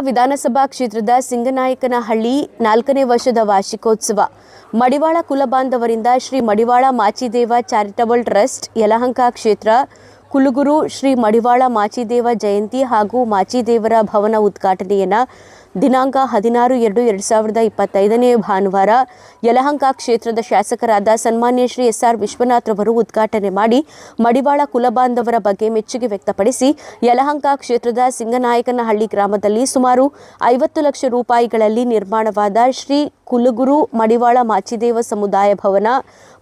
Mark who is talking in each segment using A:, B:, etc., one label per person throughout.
A: ವಿಧಾನಸಭಾ ಕ್ಷೇತ್ರದ ಸಿಂಗನಾಯಕನಹಳ್ಳಿ ನಾಲ್ಕನೇ ವರ್ಷದ ವಾರ್ಷಿಕೋತ್ಸವ. ಮಡಿವಾಳ ಕುಲಬಾಂಧವರಿಂದ ಶ್ರೀ ಮಡಿವಾಳ ಮಾಚಿದೇವ ಚಾರಿಟಬಲ್ ಟ್ರಸ್ಟ್, ಯಲಹಂಕ ಕ್ಷೇತ್ರ, ಕುಲಗುರು ಶ್ರೀ ಮಡಿವಾಳ ಮಾಚಿದೇವ ಜಯಂತಿ ಹಾಗೂ ಮಾಚಿದೇವರ ಭವನ ಉದ್ಘಾಟನೆಯನ್ನು ದಿನಾಂಕ ಹದಿನಾರು ಎರಡು ಎರಡು ಸಾವಿರದ ಇಪ್ಪತ್ತೈದನೇ ಭಾನುವಾರ ಯಲಹಂಕ ಕ್ಷೇತ್ರದ ಶಾಸಕರಾದ ಸನ್ಮಾನ್ಯ ಶ್ರೀ ಎಸ್ ಆರ್ ವಿಶ್ವನಾಥ್ ಅವರು ಉದ್ಘಾಟನೆ ಮಾಡಿ ಮಡಿವಾಳ ಕುಲಬಾಂಧವರ ಬಗ್ಗೆ ಮೆಚ್ಚುಗೆ ವ್ಯಕ್ತಪಡಿಸಿ ಯಲಹಂಕ ಕ್ಷೇತ್ರದ ಸಿಂಗನಾಯಕನಹಳ್ಳಿ ಗ್ರಾಮದಲ್ಲಿ ಸುಮಾರು ಐವತ್ತು ಲಕ್ಷ ರೂಪಾಯಿಗಳಲ್ಲಿ ನಿರ್ಮಾಣವಾದ ಶ್ರೀ ಕುಲಗುರು ಮಡಿವಾಳ ಮಾಚಿದೇವ ಸಮುದಾಯ ಭವನ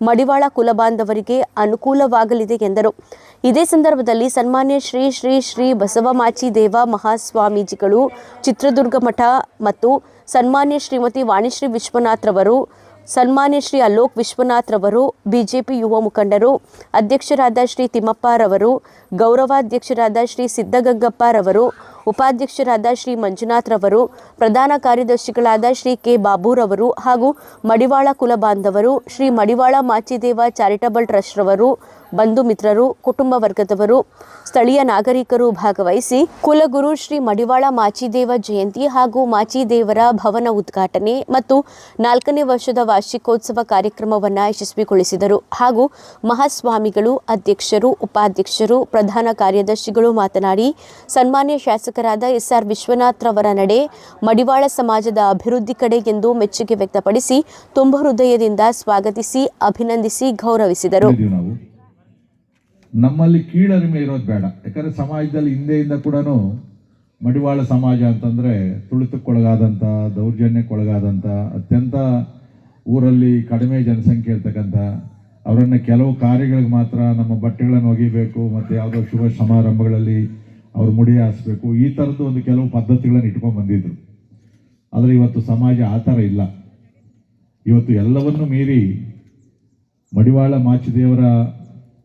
A: ಮಡಿವಾಳ ಕುಲಬಾಂಧವರಿಗೆ ಅನುಕೂಲವಾಗಲಿದೆ ಎಂದರು. ಇದೇ ಸಂದರ್ಭದಲ್ಲಿ ಸನ್ಮಾನ್ಯ ಶ್ರೀ ಶ್ರೀ ಶ್ರೀ ಬಸವ ಮಾಚಿದೇವ ಮಹಾಸ್ವಾಮೀಜಿಗಳು, ಚಿತ್ರದುರ್ಗ ಮಠ ಮತ್ತು ಸನ್ಮಾನ್ಯ ಶ್ರೀಮತಿ ವಾಣಿಶ್ರೀ ವಿಶ್ವನಾಥ್ರವರು ಸನ್ಮಾನ್ಯ ಶ್ರೀ ಅಲೋಕ್ ವಿಶ್ವನಾಥ್ರವರು ಬಿಜೆಪಿ ಯುವ ಮುಖಂಡರು, ಅಧ್ಯಕ್ಷರಾದ ಶ್ರೀ ತಿಮ್ಮಪ್ಪರವರು ಗೌರವಾಧ್ಯಕ್ಷರಾದ ಶ್ರೀ ಸಿದ್ದಗಂಗಪ್ಪರವರು ಉಪಾಧ್ಯಕ್ಷರಾದ ಶ್ರೀ ಮಂಜುನಾಥ್ ರವರು, ಪ್ರಧಾನ ಕಾರ್ಯದರ್ಶಿಗಳಾದ ಶ್ರೀ ಕೆ ಬಾಬುರವರು ಹಾಗೂ ಮಡಿವಾಳ ಕುಲ ಬಾಂಧವರು ಶ್ರೀ ಮಡಿವಾಳ ಮಾಚಿದೇವ ಚಾರಿಟಬಲ್ ಟ್ರಸ್ಟ್ ರವರು ಬಂಧು ಮಿತ್ರರು, ಕುಟುಂಬ ವರ್ಗದವರು, ಸ್ಥಳೀಯ ನಾಗರಿಕರು ಭಾಗವಹಿಸಿ ಕುಲಗುರು ಶ್ರೀ ಮಡಿವಾಳ ಮಾಚಿದೇವ ಜಯಂತಿ ಹಾಗೂ ಮಾಚಿದೇವರ ಭವನ ಉದ್ಘಾಟನೆ ಮತ್ತು ನಾಲ್ಕನೇ ವರ್ಷದ ವಾರ್ಷಿಕೋತ್ಸವ ಕಾರ್ಯಕ್ರಮವನ್ನು ಯಶಸ್ವಿಗೊಳಿಸಿದರು. ಹಾಗೂ ಮಹಾಸ್ವಾಮಿಗಳು, ಅಧ್ಯಕ್ಷರು, ಉಪಾಧ್ಯಕ್ಷರು, ಪ್ರಧಾನ ಕಾರ್ಯದರ್ಶಿಗಳು ಮಾತನಾಡಿ, ಸನ್ಮಾನ್ಯ ಶಾಸಕರಾದ ಎಸ್ ಆರ್ ವಿಶ್ವನಾಥ್ ರವರ ನಡೆ ಮಡಿವಾಳ ಸಮಾಜದ ಅಭಿವೃದ್ಧಿ ಕಡೆ ಎಂದು ಮೆಚ್ಚುಗೆ ವ್ಯಕ್ತಪಡಿಸಿ ತುಂಬ ಹೃದಯದಿಂದ ಸ್ವಾಗತಿಸಿ, ಅಭಿನಂದಿಸಿ ಗೌರವಿಸಿದರು.
B: ನಮ್ಮಲ್ಲಿ ಕೀಳರಿಮೆ ಇರೋದು ಬೇಡ. ಯಾಕಂದರೆ ಸಮಾಜದಲ್ಲಿ ಹಿಂದೆಯಿಂದ ಕೂಡ ಮಡಿವಾಳ ಸಮಾಜ ಅಂತಂದರೆ ತುಳಿತಕ್ಕೊಳಗಾದಂಥ ದೌರ್ಜನ್ಯಕ್ಕೊಳಗಾದಂಥ ಅತ್ಯಂತ ಊರಲ್ಲಿ ಕಡಿಮೆ ಜನಸಂಖ್ಯೆ ಇರ್ತಕ್ಕಂಥ ಅವರನ್ನು ಕೆಲವು ಕಾರ್ಯಗಳಿಗೆ ಮಾತ್ರ ನಮ್ಮ ಬಟ್ಟೆಗಳನ್ನು ಒಗಿಬೇಕು ಮತ್ತು ಯಾವುದೋ ಶುಭ ಸಮಾರಂಭಗಳಲ್ಲಿ ಅವ್ರ ಮುಡಿ ಹಾಸ್ಬೇಕು ಈ ಥರದ್ದು ಒಂದು ಕೆಲವು ಪದ್ಧತಿಗಳನ್ನು ಇಟ್ಕೊಂಡು ಬಂದಿದ್ದರು ಆದರೆ ಇವತ್ತು ಸಮಾಜ ಆ ಥರ ಇಲ್ಲ. ಇವತ್ತು ಎಲ್ಲವನ್ನು ಮೀರಿ ಮಡಿವಾಳ ಮಾಚಿದೇವರ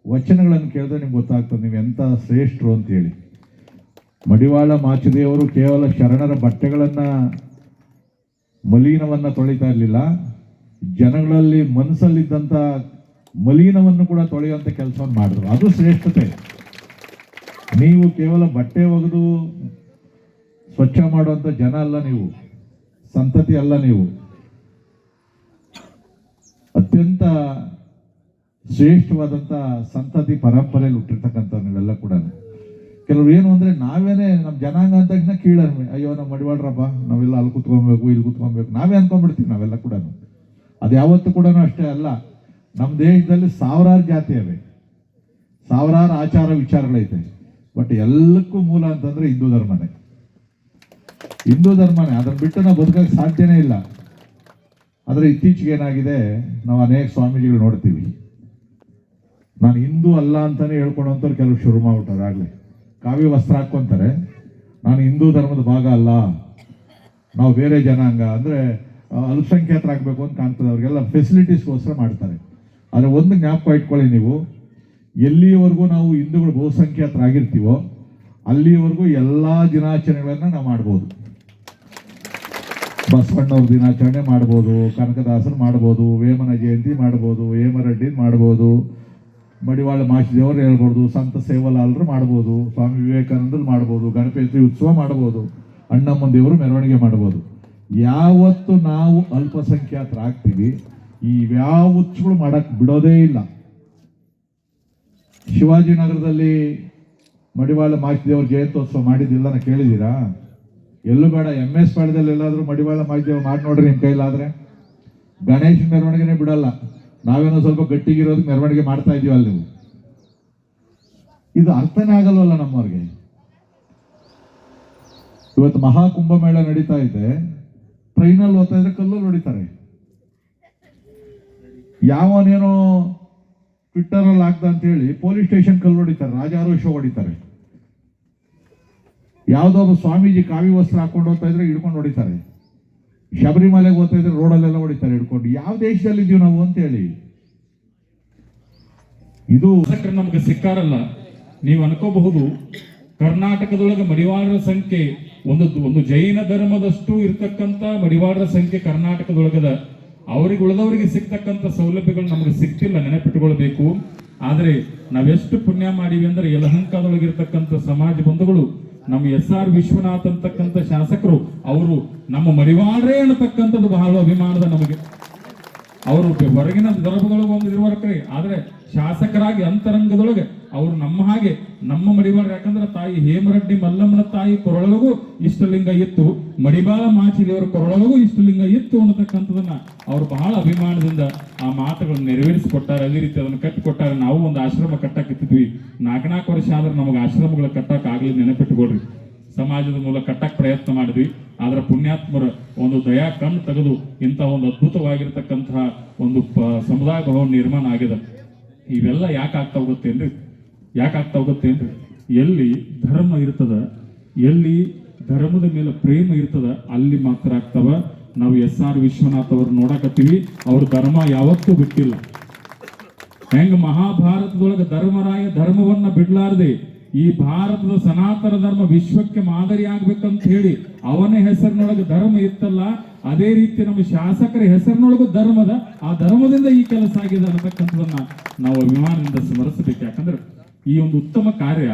B: ವಚನಗಳನ್ನು ಕೇಳಿದ್ರೆ ನಿಮ್ಗೆ ಗೊತ್ತಾಗ್ತದೆ, ನೀವು ಎಂಥ ಶ್ರೇಷ್ಠರು ಅಂತೇಳಿ. ಮಡಿವಾಳ ಮಾಚದೇವರು ಕೇವಲ ಶರಣರ ಬಟ್ಟೆಗಳನ್ನು ಮಲೀನವನ್ನು ತೊಳಿತಾ ಇರಲಿಲ್ಲ. ಜನಗಳಲ್ಲಿ ಮನಸ್ಸಲ್ಲಿದ್ದಂಥ ಮಲೀನವನ್ನು ಕೂಡ ತೊಳೆಯುವಂಥ ಕೆಲಸವನ್ನು ಮಾಡಿದ್ರು. ಅದು ಶ್ರೇಷ್ಠತೆ. ನೀವು ಕೇವಲ ಬಟ್ಟೆ ಒಗೆದು ಸ್ವಚ್ಛ ಮಾಡುವಂಥ ಜನ ಅಲ್ಲ ನೀವು. ಸಂತತಿ ಅಲ್ಲ ನೀವು. ಅತ್ಯಂತ ಶ್ರೇಷ್ಠವಾದಂಥ ಸಂತತಿ ಪರಂಪರೆಯಲ್ಲಿ ಹುಟ್ಟಿರ್ತಕ್ಕಂಥ ನೀವೆಲ್ಲ ಕೂಡ. ಕೆಲವ್ರು ಏನು ಅಂದರೆ ನಾವೇನೇ ನಮ್ಮ ಜನಾಂಗ ಅಂತ ತಕ್ಷಣ ಕೀಳರ್ಮೆ ಅಯ್ಯೋ ನಮ್ಮ ಮಡಿವಾಡ್ರಪ್ಪ ನಾವೆಲ್ಲ ಅಲ್ಲಿ ಕುತ್ಕೊಬೇಕು, ಇಲ್ಲಿ ಕುತ್ಕೊಬೇಕು, ನಾವೇ ಅನ್ಕೊಂಡ್ಬಿಡ್ತೀವಿ ನಾವೆಲ್ಲ ಕೂಡ ಅದು ಯಾವತ್ತು ಕೂಡ ಅಷ್ಟೇ ಅಲ್ಲ ನಮ್ಮ ದೇಶದಲ್ಲಿ ಸಾವಿರಾರು ಜಾತಿ ಅವೆ ಸಾವಿರಾರು ಆಚಾರ ವಿಚಾರಗಳೈತೆ. ಬಟ್ ಎಲ್ಲಕ್ಕೂ ಮೂಲ ಅಂತಂದ್ರೆ ಹಿಂದೂ ಧರ್ಮನೇ. ಹಿಂದೂ ಧರ್ಮನೇ, ಅದನ್ನ ಬಿಟ್ಟು ನಾವು ಬದುಕೋಕ್ಕೆ ಸಾಧ್ಯನೇ ಇಲ್ಲ. ಆದರೆ ಇತ್ತೀಚೆಗೆ ಏನಾಗಿದೆ, ನಾವು ಅನೇಕ ಸ್ವಾಮೀಜಿಗಳು ನೋಡ್ತೀವಿ. ನಾನು ಹಿಂದೂ ಅಲ್ಲ ಅಂತಾನೆ ಹೇಳ್ಕೊಳೋಂಥವ್ರು ಕೆಲವು ಶುರು ಮಾಡ್ಬಿಟ್ಟಾರೆ, ಆಗಲಿ. ಕಾವಿ ವಸ್ತ್ರ ಹಾಕ್ಕೊಂತಾರೆ. ನಾನು ಹಿಂದೂ ಧರ್ಮದ ಭಾಗ ಅಲ್ಲ. ನಾವು ಬೇರೆ ಜನಾಂಗ. ಅಂದರೆ ಅಲ್ಪಸಂಖ್ಯಾತರಾಗಬೇಕು ಅಂತ ಕಾಣ್ತದೆ. ಅವ್ರಿಗೆಲ್ಲ ಫೆಸಿಲಿಟೀಸ್ಗೋಸ್ಕರ ಮಾಡ್ತಾರೆ. ಆದರೆ ಒಂದು ಜ್ಞಾಪಕ ಇಟ್ಕೊಳ್ಳಿ ನೀವು. ಎಲ್ಲಿಯವರೆಗೂ ನಾವು ಹಿಂದೂಗಳು ಬಹುಸಂಖ್ಯಾತರಾಗಿರ್ತೀವೋ ಅಲ್ಲಿಯವರೆಗೂ ಎಲ್ಲ ದಿನಾಚರಣೆಗಳನ್ನು ನಾವು ಮಾಡ್ಬೋದು. ಬಸವಣ್ಣವ್ರ ದಿನಾಚರಣೆ ಮಾಡ್ಬೋದು, ಕನಕದಾಸರು ಮಾಡ್ಬೋದು ವೇಮನ ಜಯಂತಿ ಮಾಡ್ಬೋದು ಹೇಮರೆಡ್ಡಿ ಮಾಡ್ಬೋದು. ಮಡಿವಾಳ ಮಾಶಿದೇವರು ಹೇಳ್ಬೋದು, ಸಂತ ಸೇವಲಾಲರು ಮಾಡ್ಬೋದು, ಸ್ವಾಮಿ ವಿವೇಕಾನಂದರು ಮಾಡ್ಬೋದು, ಗಣಪತಿ ಉತ್ಸವ ಮಾಡ್ಬೋದು, ಅಣ್ಣಮ್ಮನ ದೇವರು ಮೆರವಣಿಗೆ ಮಾಡ್ಬೋದು. ಯಾವತ್ತು ನಾವು ಅಲ್ಪಸಂಖ್ಯಾತರಾಗ್ತೀವಿ ಈ ಯಾವ ಉತ್ಸವಗಳು ಮಾಡಕ್ ಬಿಡೋದೇ ಇಲ್ಲ. ಶಿವಾಜಿನಗರದಲ್ಲಿ ಮಡಿವಾಳ ಮಾಚಿದೇವ್ರು ಜಯಂತ್ಯೋತ್ಸವ ಮಾಡಿದ್ದಿಲ್ಲ ನಾನು ಕೇಳಿದ್ದೀರಾ? ಎಲ್ಲೂ ಬೇಡ ಎಂ ಎಸ್ ಪಾಳ್ಯದಲ್ಲಿ ಎಲ್ಲಾದರೂ ಮಡಿವಾಳ ಮಾಚಿದೇವ ಮಾಡಿ ನೋಡ್ರಿ ನಿಮ್ಮ ಕೈಲಾದರೆ. ಗಣೇಶ ಮೆರವಣಿಗೆನೇ ಬಿಡಲ್ಲ. ನಾವೇನೋ ಸ್ವಲ್ಪ ಗಟ್ಟಿಗಿರೋದಕ್ಕೆ ಮೆರವಣಿಗೆ ಮಾಡ್ತಾ ಇದೀವಲ್ಲ ನೀವು. ಇದು ಅರ್ಥನೇ ಆಗಲ್ವಲ್ಲ ನಮ್ಮವ್ರಿಗೆ. ಇವತ್ತು ಮಹಾ ಕುಂಭಮೇಳ ನಡೀತಾ ಇದೆ. ಟ್ರೈನಲ್ಲಿ ಓದ್ತಾ ಇದ್ರೆ ಕಲ್ಲಲ್ಲಿ ಹೊಡಿತಾರೆ. ಯಾವನೇನೋ ಟ್ವಿಟ್ಟರ್ ಅಲ್ಲಿ ಹಾಕ್ದ ಅಂತ ಹೇಳಿ ಪೊಲೀಸ್ ಸ್ಟೇಷನ್ ಕಲ್ಲು ಹೊಡಿತಾರೆ ರಾಜಾರೋಷ ಹೊಡಿತಾರೆ. ಯಾವುದೋ ಒಬ್ಬ ಸ್ವಾಮೀಜಿ ಕಾವಿ ವಸ್ತ್ರ ಹಾಕೊಂಡು ಹೋಗ್ತಾ ಇದ್ರೆ ಹಿಡ್ಕೊಂಡು ಹೊಡಿತಾರೆ. ಶಬರಿಮಲೆಗೆ ಹೋಗ್ತಾ ಇದ್ರೆ ರೋಡಲ್ಲೆಲ್ಲ ಹೊಡಿತಾರೆ ಹಿಡ್ಕೊಂಡು, ಯಾವ ದೇಶದಲ್ಲಿ ಇದೀವಿ ನಾವು ಅಂತ ಹೇಳಿ. ಇದು
C: ನಮ್ಗೆ ಸಿಕ್ಕಾರಲ್ಲ. ನೀವು ಅನ್ಕೋಬಹುದು, ಕರ್ನಾಟಕದೊಳಗೆ ಮಡಿವಾಳರ ಸಂಖ್ಯೆ ಒಂದು ಒಂದು ಜೈನ ಧರ್ಮದಷ್ಟು ಇರ್ತಕ್ಕಂಥ ಮಡಿವಾಳರ ಸಂಖ್ಯೆ ಕರ್ನಾಟಕದೊಳಗದ ಅವ್ರಿಗೆ ಉಳಿದವರಿಗೆ ಸಿಗ್ತಕ್ಕಂಥ ಸೌಲಭ್ಯಗಳು ನಮಗೆ ಸಿಕ್ತಿಲ್ಲ ನೆನಪಿಟ್ಟುಕೊಳ್ಬೇಕು ಆದರೆ ನಾವೆಷ್ಟು ಪುಣ್ಯ ಮಾಡಿವಿ ಅಂದ್ರೆ ಯಲಹಂಕದೊಳಗಿರ್ತಕ್ಕಂಥ ಸಮಾಜ ಬಂಧುಗಳು ನಮ್ಮ ಎಸ್ ಆರ್ ವಿಶ್ವನಾಥ್ ಅಂತಕ್ಕಂಥ ಶಾಸಕರು, ಅವರು ನಮ್ಮ ಮಡಿವಾಳ್ರೇ ಅನ್ನತಕ್ಕಂಥದ್ದು ಬಹಳ ಅಭಿಮಾನದ ನಮಗೆ. ಅವರು ಹೊರಗಿನ ಸಂದರ್ಭಗಳು ಒಂದು ಇರುವರ್ಕ್ರಿ ಆದ್ರೆ ಶಾಸಕರಾಗಿ ಅಂತರಂಗದೊಳಗೆ ಅವರು ನಮ್ಮ ಹಾಗೆ, ನಮ್ಮ ಮಡಿವಾಳ, ಯಾಕಂದ್ರೆ ತಾಯಿ ಹೇಮರೆಡ್ಡಿ, ಮಲ್ಲಮ್ಮನ ತಾಯಿ ಕೊರಳಗೂ ಇಷ್ಟಲಿಂಗ ಇತ್ತು. ಮಡಿಬಾಳ ಮಾಚಿದೇವರ ಕೊರಳಗೂ ಇಷ್ಟಲಿಂಗ ಇತ್ತು ಅನ್ನತಕ್ಕಂಥದನ್ನ ಅವ್ರು ಬಹಳ ಅಭಿಮಾನದಿಂದ ಆ ಮಾತುಗಳನ್ನು ನೆರವೇರಿಸಿಕೊಟ್ಟಾರೆ. ಅದೇ ರೀತಿ ಅದನ್ನು ಕಟ್ಟಿಕೊಟ್ಟಾರೆ. ನಾವು ಒಂದು ಆಶ್ರಮ ಕಟ್ಟಕ್ಕಿತ್ತಿದ್ವಿ. ನಾಲ್ಕು ವರ್ಷ ಆದ್ರೆ ನಮಗೆ ಆಶ್ರಮಗಳ ಕಟ್ಟಕ್ ಆಗ್ಲಿ ನೆನಪಿಟ್ಟುಕೊಡ್ರಿ ಸಮಾಜದ ಮೂಲಕ ಕಟ್ಟಕ್ಕೆ ಪ್ರಯತ್ನ ಮಾಡಿದ್ವಿ. ಆದ್ರೆ ಪುಣ್ಯಾತ್ಮರ ಒಂದು ದಯಾ ಕಣ್ಣು ತೆಗೆದು ಇಂಥ ಒಂದು ಅದ್ಭುತವಾಗಿರ್ತಕ್ಕಂತಹ ಒಂದು ಸಮುದಾಯ ಭವನ ನಿರ್ಮಾಣ ಆಗಿದೆ. ಇವೆಲ್ಲ ಯಾಕೆ ಆಗ್ತಾ ಹೋಗುತ್ತೇನ್ರಿ ಯಾಕೆ ಆಗ್ತಾ ಹೋಗುತ್ತೇನ್ರಿ ಎಲ್ಲಿ ಧರ್ಮ ಇರ್ತದ, ಎಲ್ಲಿ ಧರ್ಮದ ಮೇಲೆ ಪ್ರೇಮ ಇರ್ತದ, ಅಲ್ಲಿ ಮಾತ್ರ ಆಗ್ತವ. ನಾವು ಎಸ್ ಆರ್ ವಿಶ್ವನಾಥ್ ಅವ್ರು ನೋಡಕತ್ತೀವಿ. ಅವ್ರ ಧರ್ಮ ಯಾವತ್ತೂ ಬಿಟ್ಟಿಲ್ಲ. ಹೆಂಗ ಮಹಾಭಾರತದೊಳಗೆ ಧರ್ಮರಾಯ ಧರ್ಮವನ್ನ ಬಿಡ್ಲಾರ್ದೆ, ಈ ಭಾರತದ ಸನಾತನ ಧರ್ಮ ವಿಶ್ವಕ್ಕೆ ಮಾದರಿ ಆಗ್ಬೇಕಂತ ಹೇಳಿ ಅವನ ಹೆಸರಿನೊಳಗೆ ಧರ್ಮ ಇತ್ತಲ್ಲ ಅದೇ ರೀತಿ ನಮ್ಮ ಶಾಸಕರ ಹೆಸರಿನೊಳಗೂ ಧರ್ಮದ, ಆ ಧರ್ಮದಿಂದ ಈ ಕೆಲಸ ಆಗಿದೆ ಅನ್ನತಕ್ಕಂಥದನ್ನ ನಾವು ಅಭಿಮಾನದಿಂದ ಸ್ಮರಿಸಬೇಕು. ಯಾಕಂದ್ರೆ ಈ ಒಂದು ಉತ್ತಮ ಕಾರ್ಯ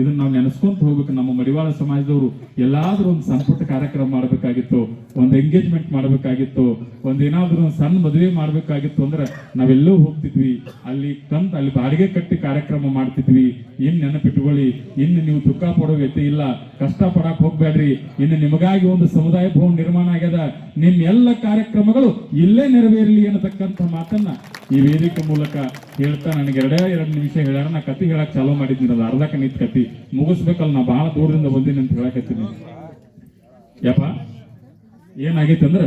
C: ಇದನ್ನ ನಾವು ನೆನೆಸ್ಕೊಂತ ಹೋಗ್ಬೇಕು. ನಮ್ಮ ಮಡಿವಾಳ ಸಮಾಜದವರು ಎಲ್ಲಾದ್ರೂ ಒಂದು ಸಂಪುಟ ಕಾರ್ಯಕ್ರಮ ಮಾಡಬೇಕಾಗಿತ್ತು, ಒಂದು ಎಂಗೇಜ್ಮೆಂಟ್ ಮಾಡಬೇಕಾಗಿತ್ತು, ಒಂದು ಏನಾದ್ರೂ ಒಂದು ಸಣ್ಣ ಮದುವೆ ಮಾಡ್ಬೇಕಾಗಿತ್ತು ಅಂದ್ರೆ ನಾವೆಲ್ಲೂ ಹೋಗ್ತಿದ್ವಿ. ಅಲ್ಲಿ ಕಂತ, ಅಲ್ಲಿ ಬಾಡಿಗೆ ಕಟ್ಟಿ ಕಾರ್ಯಕ್ರಮ ಮಾಡ್ತಿದ್ವಿ. ಇನ್ ನೆನಪಿಟ್ಕೊಳ್ಳಿ ಇನ್ನು ನೀವು ದುಃಖ ಪಡೋ ವ್ಯಕ್ತಿ ಇಲ್ಲ, ಕಷ್ಟ ಪಡಕ್ ಹೋಗ್ಬೇಡ್ರಿ. ಇನ್ನು ನಿಮಗಾಗಿ ಒಂದು ಸಮುದಾಯ ಭವನ ನಿರ್ಮಾಣ ಆಗ್ಯದ. ನಿಮ್ಮ ಎಲ್ಲ ಕಾರ್ಯಕ್ರಮಗಳು ಇಲ್ಲೇ ನೆರವೇರಲಿ ಅನ್ನತಕ್ಕಂಥ ಮಾತನ್ನ ಈ ವೇದಿಕೆ ಮೂಲಕ ಹೇಳ್ತಾ ನನಗೆ ಎರಡೇ ಎರಡು ನಿಮಿಷ ಹೇಳ್ಯಾರ, ನಾ ಕತಿ ಹೇಳಕ್ ಚಾಲೂ ಮಾಡಿದ್ದೀನಿ. ಅದು ಅರ್ಧ ನಿಂತ ಕತಿ. ಮುಗಿಸ್ಬೇಕಲ್ಲ, ನಾ ಬಹಳ ದೂರದಿಂದ ಬಂದೀನಿ ಅಂತ ಹೇಳಕತ್ತೀನಿ ಯಪ್ಪ ಏನಾಗೈತೆ ಅಂದ್ರೆ